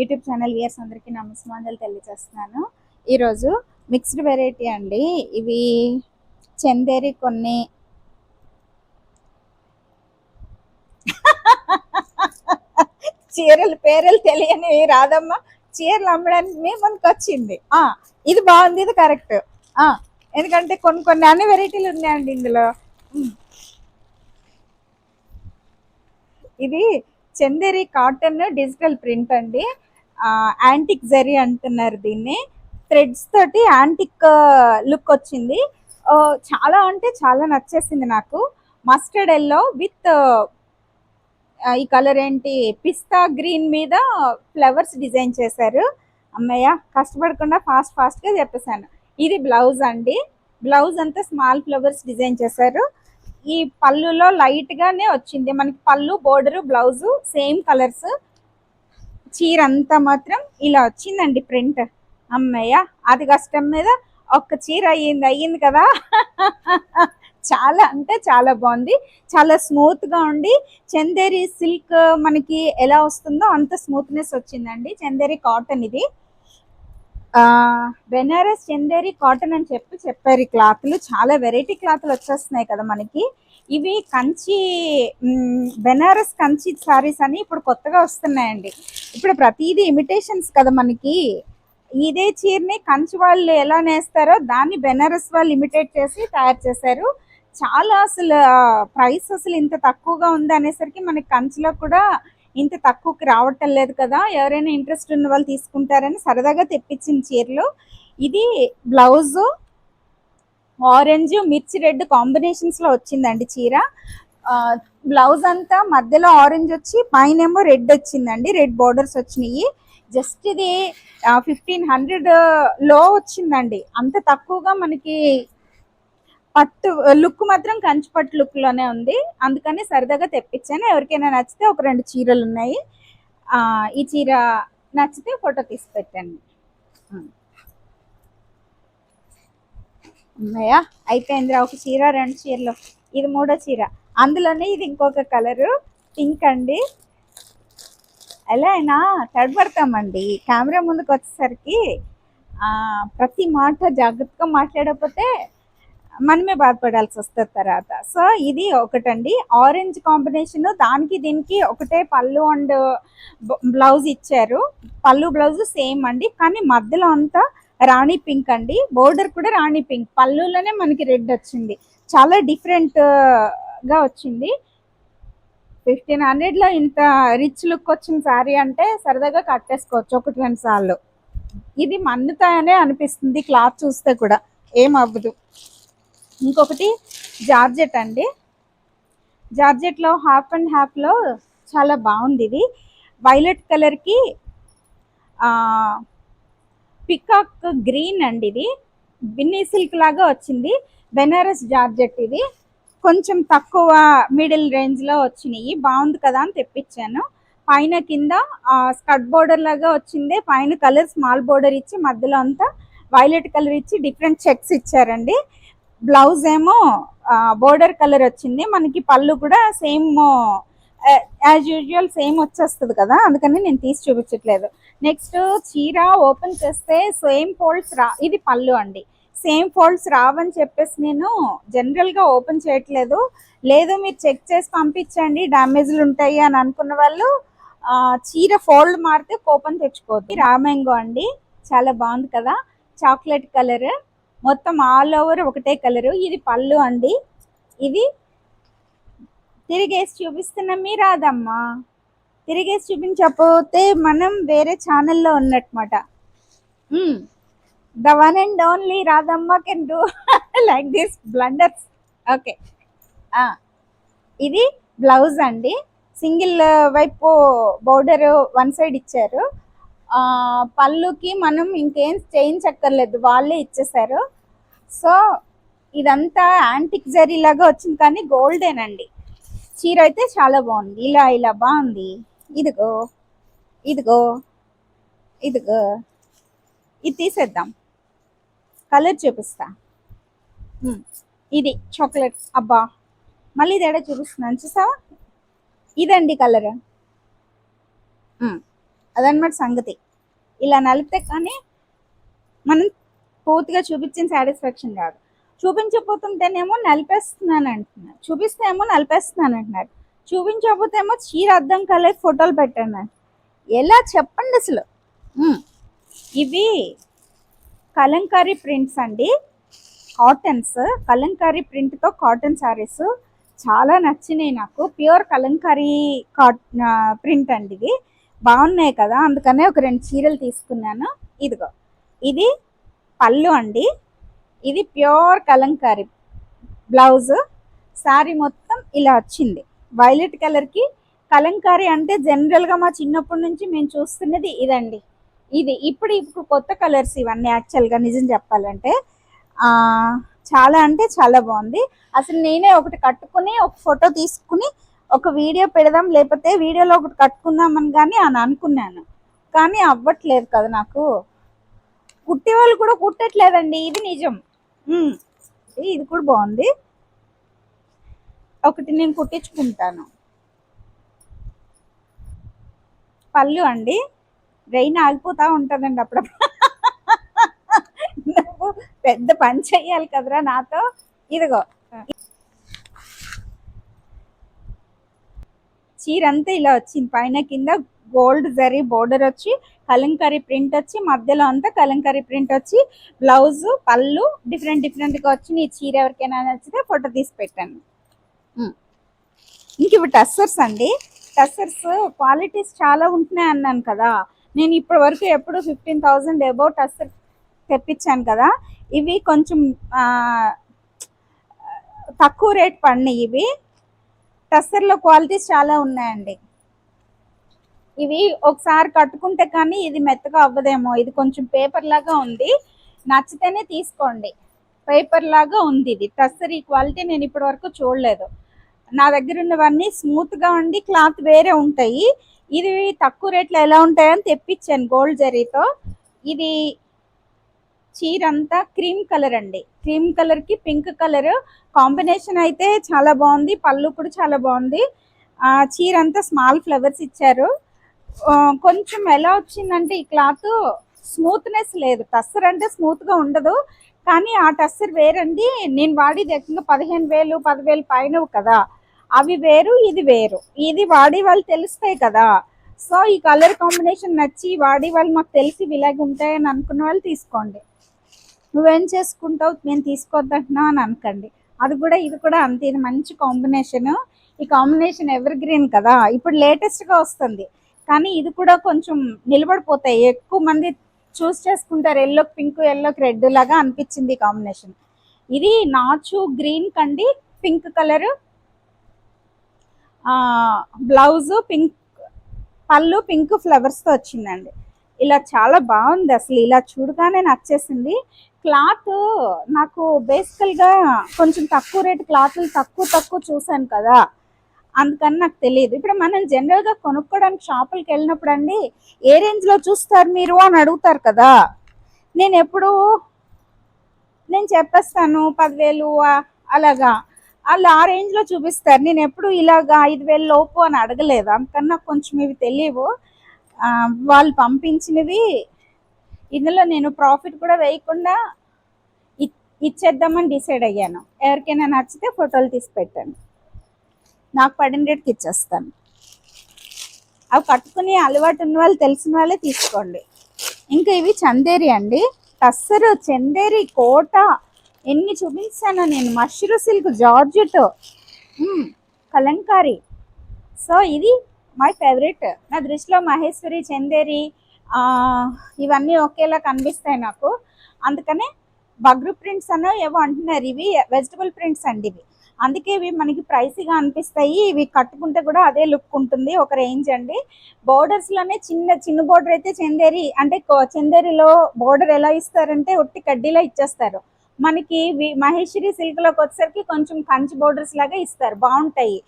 YouTube channel weirs అందరికీ నమస్కారాలు తెలియజేస్తున్నాను. ఈరోజు మిక్స్డ్ వెరైటీ అండి. ఇవి చందేరి కొన్ని. చీరలు పేర్లు తెలియనివి రాదమ్మ. చీరలు అమ్మడానికి మీ ముందుకు వచ్చింది. ఇది బాగుంది ఇది కరెక్ట్. ఎందుకంటే కొన్ని కొన్ని అన్ని వెరైటీలు ఉన్నాయండి ఇందులో. ఇది చందేరి కాటన్ డిజిటల్ ప్రింట్ అండి. యాంటిక్ జరీ అంటున్నారు దీన్ని. థ్రెడ్స్ తోటి యాంటిక్ లుక్ వచ్చింది. చాలా అంటే చాలా నచ్చేసింది నాకు. మస్టర్డ్ ఎల్లో విత్ ఈ కలర్ ఏంటి? పిస్తా గ్రీన్ మీద ఫ్లవర్స్ డిజైన్ చేశారు. అమ్మయ్య కష్టపడకుండా ఫాస్ట్ ఫాస్ట్గా చెప్పేశాను. ఇది బ్లౌజ్ అండి. బ్లౌజ్ అంతా స్మాల్ ఫ్లవర్స్ డిజైన్ చేశారు. ఈ పళ్ళులో లైట్గానే వచ్చింది. మనకి పళ్ళు బోర్డరు బ్లౌజు సేమ్ కలర్స్ చీర అంతా మాత్రం ఇలా వచ్చిందండి ప్రింట్. అమ్మయ్య అది కష్టం మీద ఒక్క చీర అయ్యింది అయ్యింది కదా. చాలా అంటే చాలా బాగుంది. చాలా స్మూత్గా ఉండి చందేరి సిల్క్ మనకి ఎలా వస్తుందో అంత స్మూత్నెస్ వచ్చిందండి. చందేరి కాటన్ ఇది. బెనారస్ చందేరి కాటన్ అని చెప్పి చెప్పారు ఈ క్లాత్లు. చాలా వెరైటీ క్లాత్లు వచ్చేస్తున్నాయి కదా మనకి. ఇవి కంచి బెనారస్ కంచి సారీస్ అని ఇప్పుడు కొత్తగా వస్తున్నాయండి. ఇప్పుడు ప్రతిదీ ఇమిటేషన్స్ కదా మనకి. ఇదే చీరని కంచి వాళ్ళు ఎలా నేస్తారో దాన్ని బెనారస్ వాళ్ళు ఇమిటేట్ చేసి తయారు చేశారు. చాలా అసలు ప్రైస్ అసలు ఇంత తక్కువగా ఉంది అనేసరికి మనకి కంచిలో కూడా ఇంత తక్కువకి రావటం లేదు కదా ఎవరైనా ఇంట్రెస్ట్ ఉన్న వాళ్ళు తీసుకుంటారని సరదాగా తెప్పించిన చీరలు. ఇది బ్లౌజు ఆరెంజ్ మిర్చి రెడ్ కాంబినేషన్స్లో వచ్చిందండి చీర. బ్లౌజ్ అంతా మధ్యలో ఆరెంజ్ వచ్చి పైన ఏమో రెడ్ వచ్చిందండి రెడ్ బార్డర్స్ వచ్చినాయి. జస్ట్ ఇది ఫిఫ్టీన్ హండ్రెడ్లో వచ్చిందండి. అంత తక్కువగా మనకి పట్టు లుక్ మాత్రం కంచి పట్టు లుక్లోనే ఉంది. అందుకని సరదాగా తెప్పించాను. ఎవరికైనా నచ్చితే ఒక రెండు చీరలు ఉన్నాయి. ఈ చీర నచ్చితే ఫోటో తీసి పెట్టండి. ఉన్నాయా? అయిపోయిందిరా ఒక చీర రెండు చీరలు. ఇది మూడో చీర. అందులోనే ఇది ఇంకొక కలరు. పింక్ అండి. ఎలా అయినా తడబడతామండి. కెమెరా ముందుకు వచ్చేసరికి ప్రతి మాట జాగ్రత్తగా మాట్లాడకపోతే మనమే బాధపడాల్సి వస్తుంది తర్వాత. సో ఇది ఒకటండి. ఆరెంజ్ కాంబినేషన్ దానికి దీనికి ఒకటే పళ్ళు అండ్ బ్లౌజ్ ఇచ్చారు. పళ్ళు బ్లౌజ్ సేమ్ అండి. కానీ మధ్యలో అంతా రాణి పింక్ అండి. బోర్డర్ కూడా రాణి పింక్ పళ్ళులోనే మనకి రెడ్ వచ్చింది. చాలా డిఫరెంట్గా వచ్చింది. ఫిఫ్టీన్ హండ్రెడ్లో ఇంత రిచ్ లుక్ వచ్చిన సారీ అంటే సరదాగా కట్టేసుకోవచ్చు ఒకటి రెండు సార్లు. ఇది మన్నుతాయనే అనిపిస్తుంది. క్లాత్ చూస్తే కూడా. ఏం అవ్వదు. ఇంకొకటి జార్జెట్ అండి. జార్జెట్లో హాఫ్ అండ్ హాఫ్లో చాలా బాగుంది ఇది. వైలెట్ కలర్కి పికాక్ గ్రీన్ అండి ఇది. బిన్నీ సిల్క్ లాగా వచ్చింది. బెనారస్ జార్జెట్ ఇది. కొంచెం తక్కువ మిడిల్ రేంజ్లో వచ్చినాయి. బాగుంది కదా అని తెప్పించాను. పైన కింద స్కర్ట్ బోర్డర్ లాగా వచ్చింది. పైన కలర్ స్మాల్ బోర్డర్ ఇచ్చి మధ్యలో అంతా వైలెట్ కలర్ ఇచ్చి డిఫరెంట్ చెక్స్ ఇచ్చారండి. బ్లౌజ్ ఏమో బోర్డర్ కలర్ వచ్చింది. మనకి పళ్ళు కూడా సేమ్ యాజ్ యూజువల్ సేమ్ వచ్చేస్తుంది కదా అందుకని నేను తీసి చూపించట్లేదు. నెక్స్ట్ చీర ఓపెన్ చేస్తే సేమ్ ఫోల్డ్స్ రా ఇది పళ్ళు అండి. సేమ్ ఫోల్డ్స్ రావని చెప్పేసి నేను జనరల్గా ఓపెన్ చేయట్లేదు. లేదు మీరు చెక్ చేసి పంపించండి డ్యామేజ్లు ఉంటాయి అని అనుకున్న వాళ్ళు చీర ఫోల్డ్ మారితే కోపం తెచ్చుకోవద్దు. రామ్యాంగో అండి చాలా బాగుంది కదా చాక్లెట్ కలర్ మొత్తం ఆల్ ఓవర్ ఒకటే కలరు. ఇది పళ్ళు అండి. ఇది తిరిగేసి చూపిస్తున్న మీ రాదమ్మా తిరిగేసి చూపించకపోతే మనం వేరే ఛానల్లో ఉన్నట్మాట. The one and only Radhamma can do like this blunders okay ఇది బ్లౌజ్ అండి. సింగిల్ వైపు బోర్డర్ వన్ సైడ్ ఇచ్చారు. పళ్ళుకి మనం ఇంకేం చేయించక్కర్లేదు వాళ్ళే ఇచ్చేసారు సో ఇదంతా యాంటిక్ జరీ లాగా వచ్చింది కానీ గోల్డెన్ అండి చీర అయితే చాలా బాగుంది. ఇలా ఇలా బాగుంది. ఇదిగో ఇదిగో ఇదిగో. ఇది తీసేద్దాం. కలర్ చూపిస్తా. ఇది చాక్లెట్. అబ్బా మళ్ళీ తేడా చూపిస్తున్నాను? చూసావా? ఇదండి కలర్. అదనమాట సంగతి. ఇలా నలిపితే కానీ మనం పూర్తిగా చూపించిన సాటిస్ఫాక్షన్ కాదు. చూపించకపోతుంటేనేమో నలిపేస్తున్నాను అంటున్నారు చూపిస్తే ఏమో నలిపేస్తున్నాను అంటున్నారు చూపించకపోతేమో చీర అర్థం కాలేదు ఫోటోలు పెట్టండి. ఎలా చెప్పండి అసలు? ఇవి కలంకారీ ప్రింట్స్ అండి. కాటన్స్. కలంకారీ ప్రింట్తో కాటన్ శారీస్ చాలా నచ్చినాయి నాకు. ప్యూర్ కలంకారీ కాట్ ప్రింట్ అండి ఇవి. బాగున్నాయి కదా అందుకనే ఒక రెండు చీరలు తీసుకున్నాను. ఇదిగో ఇది పళ్ళు అండి. ఇది ప్యూర్ కలంకారీ బ్లౌజ్. శారీ మొత్తం ఇలా వచ్చింది. వైలెట్ కలర్కి కలంకారీ అంటే జనరల్గా మా చిన్నప్పటి నుంచి మేము చూస్తున్నది ఇదండి. ఇది ఇప్పుడు ఇప్పుడు కొత్త కలర్స్ ఇవన్నీ యాక్చువల్గా నిజం చెప్పాలంటే. చాలా అంటే చాలా బాగుంది. అసలు నేనే ఒకటి కట్టుకుని ఒక ఫోటో తీసుకుని ఒక వీడియో పెడదాం లేకపోతే వీడియోలో ఒకటి కట్టుకుందామని కానీ అని అనుకున్నాను. కానీ అవ్వట్లేదు కదా నాకు. కుట్టే వాళ్ళు కూడా కుట్టట్లేదండి ఇది నిజం. ఇది కూడా బాగుంది. ఒకటి నేను కుట్టించుకుంటాను. పళ్ళు అండి. రెయిన్ ఆగిపోతూ ఉంటుందండి అప్పుడప్పుడు. నువ్వు పెద్ద పని చెయ్యాలి కదరా నాతో. ఇదిగో. చీర అంతా ఇలా వచ్చింది. పైన కింద గోల్డ్ జరీ బోర్డర్ వచ్చి కలంకారీ ప్రింట్ వచ్చి మధ్యలో అంతా కలంకారీ ప్రింట్ వచ్చి బ్లౌజ్ పళ్ళు డిఫరెంట్ డిఫరెంట్గా వచ్చి నీ చీర ఎవరికైనా నచ్చితే ఫోటో తీసి పెట్టాను. ఇంక ఇవి టస్సర్స్ అండి. టస్సర్స్ క్వాలిటీస్ చాలా ఉంటున్నాయి అన్నాను కదా. నేను ఇప్పటి వరకు ఎప్పుడు ఫిఫ్టీన్ థౌజండ్ అబౌవ్ టస్సర్ తెప్పించాను కదా. ఇవి కొంచెం తక్కువ రేట్ పడినాయి ఇవి. టస్సర్లో క్వాలిటీస్ చాలా ఉన్నాయండి. ఇవి ఒకసారి కట్టుకుంటే కానీ ఇది మెత్తగా అవ్వదేమో. ఇది కొంచెం పేపర్ లాగా ఉంది. నచ్చితేనే తీసుకోండి. పేపర్ లాగా ఉంది ఇది. టస్సర్ ఈ క్వాలిటీ నేను ఇప్పటి వరకు చూడలేదు. నా దగ్గర ఉన్నవన్నీ స్మూత్గా ఉండి క్లాత్ వేరే ఉంటాయి. ఇది తక్కువ రేట్లో ఎలా ఉంటాయని తెప్పించాను గోల్డ్ జరీతో. ఇది చీర అంతా క్రీమ్ కలర్ అండి. క్రీమ్ కలర్కి పింక్ కలర్ కాంబినేషన్ అయితే చాలా బాగుంది. పళ్ళు కూడా చాలా బాగుంది. ఆ చీర అంతా స్మాల్ ఫ్లవర్స్ ఇచ్చారు. కొంచెం ఎలా వచ్చిందంటే ఈ క్లాత్ స్మూత్నెస్ లేదు. టస్సర్ అంటే స్మూత్గా ఉండదు. కానీ ఆ టస్సర్ వేరండి. నేను వాడేది ఎక్కువ పదిహేను వేలు పదివేలు పైన కదా. అవి వేరు ఇది వేరు. ఇది వాడే వాళ్ళు తెలుస్తాయి కదా. సో ఈ కలర్ కాంబినేషన్ నచ్చి వాడి వాళ్ళు మాకు తెలిసి ఇలాగ ఉంటాయని అనుకున్న వాళ్ళు తీసుకోండి. నువ్వేం చేసుకుంటావు? నేను తీసుకోవద్దంటున్నా అని అనకండి. అది కూడా ఇది కూడా అంతే. ఇది మంచి కాంబినేషన్ ఈ కాంబినేషన్ ఎవర్ గ్రీన్ కదా. ఇప్పుడు లేటెస్ట్గా వస్తుంది. కానీ ఇది కూడా కొంచెం నిలబడిపోతాయి. ఎక్కువ మంది చూస్ చేసుకుంటారు. ఎల్లో పింక్ ఎల్లో రెడ్ లాగా అనిపించింది ఈ కాంబినేషన్ ఇది నాచు గ్రీన్ కండి పింక్ కలర్ బ్లౌజ్ పింక్ పళ్ళు పింక్ ఫ్లవర్స్తో వచ్చిందండి. ఇలా చాలా బాగుంది అసలు. ఇలా చూడగానే నచ్చేసింది. క్లాత్ నాకు బేసికల్గా కొంచెం తక్కువ రేట్ క్లాత్లు తక్కువ తక్కువ చూసాను కదా. అందుకని నాకు తెలియదు ఇప్పుడు మనం జనరల్గా కొనుక్కోవడానికి షాపులకి వెళ్ళినప్పుడు అండి ఏ రేంజ్లో చూస్తారు మీరు అని అడుగుతారు కదా. నేను ఎప్పుడు నేను చెప్పేస్తాను పదివేలు అలాగా. వాళ్ళు ఆ రేంజ్లో చూపిస్తారు. నేను ఎప్పుడు ఇలాగా ఐదు వేలు లోపు అని అడగలేదు. అందుకని నాకు కొంచెం ఇవి తెలియవు. వాళ్ళు పంపించినవి ఇందులో నేను ప్రాఫిట్ కూడా వేయకుండా ఇచ్చేద్దామని డిసైడ్ అయ్యాను. ఎవరికైనా నచ్చితే ఫోటోలు తీసి పెట్టాను నాకు పడిన రేటుకి ఇచ్చేస్తాను. అవి కట్టుకుని అలవాటు ఉన్న వాళ్ళు తెలిసిన వాళ్ళే తీసుకోండి. ఇంకా ఇవి చందేరి అండి. టస్సరు చందేరి కోట. ఎన్ని చూపించాను నేను. Mashru silk georgette. Kalamkari Kalamkari. So ఇది మై ఫేవరెట్. నా దృష్టిలో మహేశ్వరి చందేరి ఇవన్నీ ఒకేలా కనిపిస్తాయి నాకు. అందుకనే బగ్రు ప్రింట్స్ అనో ఏవో అంటున్నారు. ఇవి వెజిటబుల్ ప్రింట్స్ అండి ఇవి. అందుకే ఇవి మనకి ప్రైసీగా అనిపిస్తాయి. ఇవి కట్టుకుంటే కూడా అదే లుక్ ఉంటుంది. ఒక రేంజ్ అండి. బోర్డర్స్లోనే చిన్న చిన్న బోర్డర్ అయితే చందేరి అంటే చందేరిలో బోర్డర్ ఎలా ఇస్తారంటే ఒట్టి కడ్డీలో ఇచ్చేస్తారు. మనకి మహేశ్వరి సిల్క్లోకి వచ్చేసరికి కొంచెం కంచి బోర్డర్స్ లాగా ఇస్తారు. బాగుంటాయి.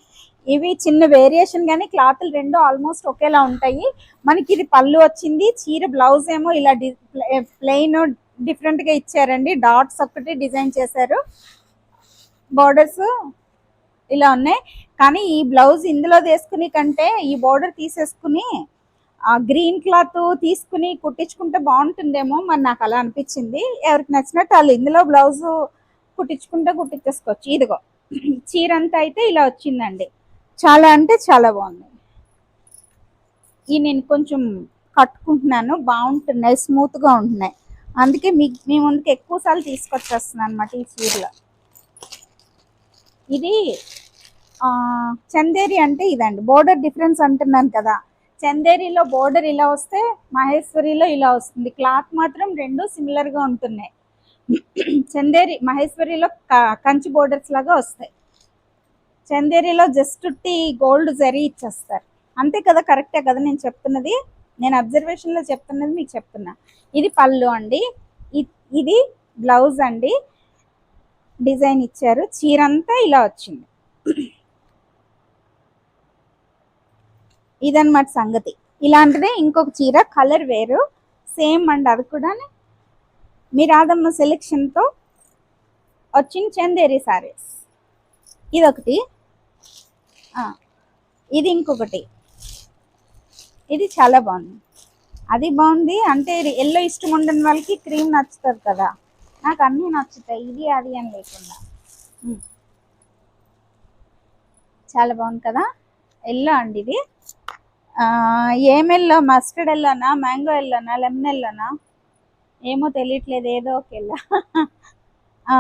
ఇవి చిన్న వేరియేషన్ కానీ క్లాత్లు రెండు ఆల్మోస్ట్ ఒకేలా ఉంటాయి. మనకి ఇది పళ్ళు వచ్చింది. చీర బ్లౌజ్ ఏమో ఇలా ప్లెయిన్ డిఫరెంట్గా ఇచ్చారండి. డాట్స్ ఒక్కటి డిజైన్ చేశారు. బోర్డర్స్ ఇలా ఉన్నాయి. కానీ ఈ బ్లౌజ్ ఇందులో వేసుకుని కంటే ఈ బోర్డర్ తీసేసుకుని ఆ గ్రీన్ క్లాత్ తీసుకుని కుట్టించుకుంటే బాగుంటుందేమో మరి నాకు అలా అనిపించింది. ఎవరికి నచ్చినట్టు వాళ్ళు ఇందులో బ్లౌజ్ కుట్టించుకుంటే కుట్టించేసుకోవచ్చు. ఇదిగో చీర అంతా అయితే ఇలా వచ్చిందండి. చాలా అంటే చాలా బాగుంది. ఈ నేను కొంచెం కట్టుకుంటున్నాను. బాగుంటున్నాయి స్మూత్గా ఉంటున్నాయి. అందుకే మీ మీ ముందుకు ఎక్కువ సార్లు తీసుకొచ్చేస్తున్నాను అనమాట ఈ చీరలో ఇది చందేరి అంటే ఇదండి. బోర్డర్ డిఫరెన్స్ అంటున్నాను కదా. చందేరిలో బోర్డర్ ఇలా వస్తే మహేశ్వరిలో ఇలా వస్తుంది. క్లాత్ మాత్రం రెండు సిమిలర్గా ఉంటున్నాయి. చందేరి మహేశ్వరిలో క- కంచి బోర్డర్స్ లాగా వస్తాయి. చందేరిలో జస్ట్ టీ గోల్డ్ జరీ ఇచ్చేస్తారు. అంతే కదా కరెక్టే కదా నేను చెప్తున్నది? నేను అబ్జర్వేషన్లో చెప్తున్నది మీకు చెప్తున్నా. ఇది పళ్ళు అండి. ఇది బ్లౌజ్ అండి. డిజైన్ ఇచ్చారు. చీర అంతా ఇలా వచ్చింది. ఇదన్నమాట సంగతి. ఇలాంటిదే ఇంకొక చీర కలర్ వేరు. సేమ్ అండి అది కూడా మీ రాధమ్మ సెలెక్షన్తో వచ్చిన చందేరి సారీస్ ఇదొకటి. ఇది ఇంకొకటి. ఇది చాలా బాగుంది. అది బాగుంది. అంటే ఎల్లో ఇష్టం ఉండని వాళ్ళకి క్రీమ్ నచ్చుతుంది కదా. నాకు అన్నీ నచ్చుతాయి. ఇది అది అని లేకుండా. చాలా బాగుంది కదా. ఎల్లో అండి ఇది. ఏం ఎల్లో మస్టర్డ్ ఎల్లోనా మ్యాంగో ఎల్లోనా లెమన్ ఎల్లోనా ఏమో తెలియట్లేదు. ఏదో ఒక ఎల్లో ఆ,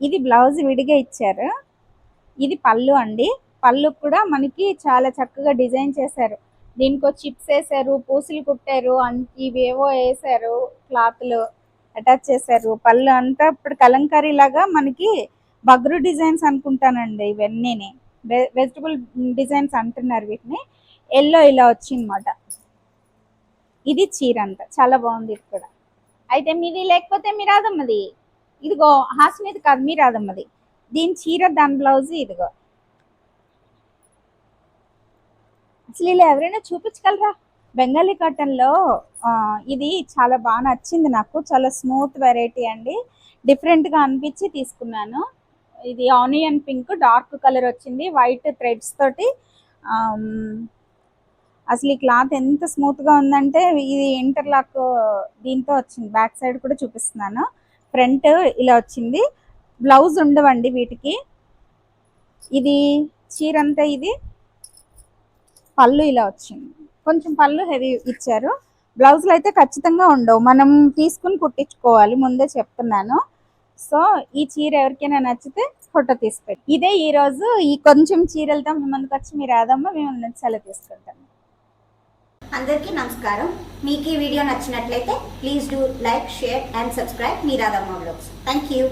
ఇది బ్లౌజ్ విడిగా ఇచ్చారు. ఇది పళ్ళు అండి. పళ్ళు కూడా మనకి చాలా చక్కగా డిజైన్ చేశారు. దీనికో చిప్స్ వేసారు పూసలు కుట్టారు ఇవేవో వేసారు క్లాత్లు అటాచ్ చేశారు పళ్ళు అంతా ఇప్పుడు కలంకారీ లాగా మనకి బగ్రు డిజైన్స్ అనుకుంటానండి ఇవన్నీని. వెజిటబుల్ డిజైన్స్ అంటున్నారు వీటిని. ఎల్లో ఇలా వచ్చిందన్నమాట. ఇది చీర అంతా చాలా బాగుంది ఇది కూడా. అయితే మీది లేకపోతే మీ రాదమ్మది ఇదిగో హాస్ మీద కాదు మీ రాదమ్మది దీని చీర దాని బ్లౌజ్ ఇదిగో. అసలు ఇలా ఎవరైనా చూపించగలరా? బెంగాలీ కాటన్లో ఇది చాలా బాగా నచ్చింది నాకు. చాలా స్మూత్ వెరైటీ అండి. డిఫరెంట్గా అనిపించి తీసుకున్నాను. ఇది ఆనియన్ పింక్ డార్క్ కలర్ వచ్చింది వైట్ థ్రెడ్స్ తోటి. అసలు ఈ క్లాత్ ఎంత స్మూత్గా ఉందంటే ఇది ఇంటర్లాక్ దీంతో వచ్చింది. బ్యాక్ సైడ్ కూడా చూపిస్తున్నాను. ఫ్రంట్ ఇలా వచ్చింది. బ్లౌజ్ ఉండవండి వీటికి. ఇది చీర అంతా ఇది. పళ్ళు ఇలా వచ్చింది. కొంచెం పళ్ళు హెవీ ఇచ్చారు. బ్లౌజులు అయితే ఖచ్చితంగా ఉండవు. మనం తీసుకుని కుట్టించుకోవాలి. ముందే చెప్తున్నాను. సో ఈ చీర ఎవరికైనా నచ్చితే ఫోటో తీసిపెట్టి. ఇదే ఈరోజు ఈ కొంచెం చీరలతో మీ ముందుకు వచ్చి మీరు ఆదమ్మ మేము సెలవు తీసుకుంటాము అందరికీ నమస్కారం. మీకు ఈ వీడియో నచ్చినట్లయితే please do like share and subscribe మీరాదమ్మ blogs. Thank you.